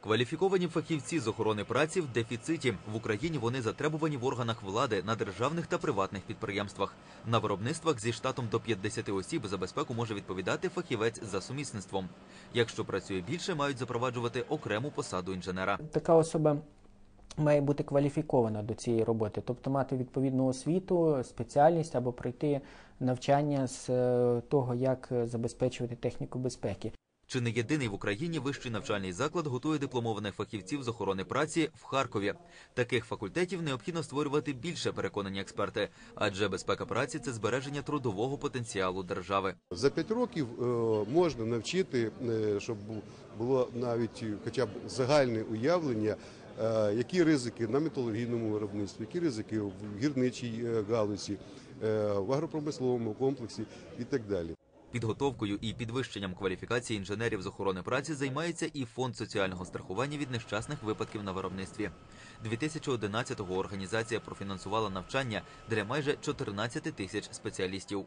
Кваліфіковані фахівці з охорони праці в дефіциті в Україні. Вони затребувані в органах влади на державних та приватних підприємствах. На виробництвах зі штатом до 50 осіб за безпеку може відповідати фахівець за сумісництвом. Якщо працює більше, мають запроваджувати окрему посаду інженера. така особа має бути кваліфікована до цієї роботи, тобто мати відповідну освіту, спеціальність або пройти навчання з е, того, як забезпечувати техніку безпеки. Чи не єдиний в Україні вищий навчальний заклад готує дипломованих фахівців з охорони праці в Харкові? Таких факультетів необхідно створювати більше, переконані експерти, адже безпека праці це збереження трудового потенціалу держави. За п'ять років е, можна навчити, е, щоб було навіть хоча б загальне уявлення, е, які ризики на металургійному виробництві, які ризики в гірничій галузі, в агропромисловому комплексі і так далі. Підготовкою і підвищенням кваліфікації інженерів з охорони праці займається і фонд соціального страхування від нещасних випадків на виробництві. 2011-го організація профінансувала навчання для майже 14 тисяч спеціалістів.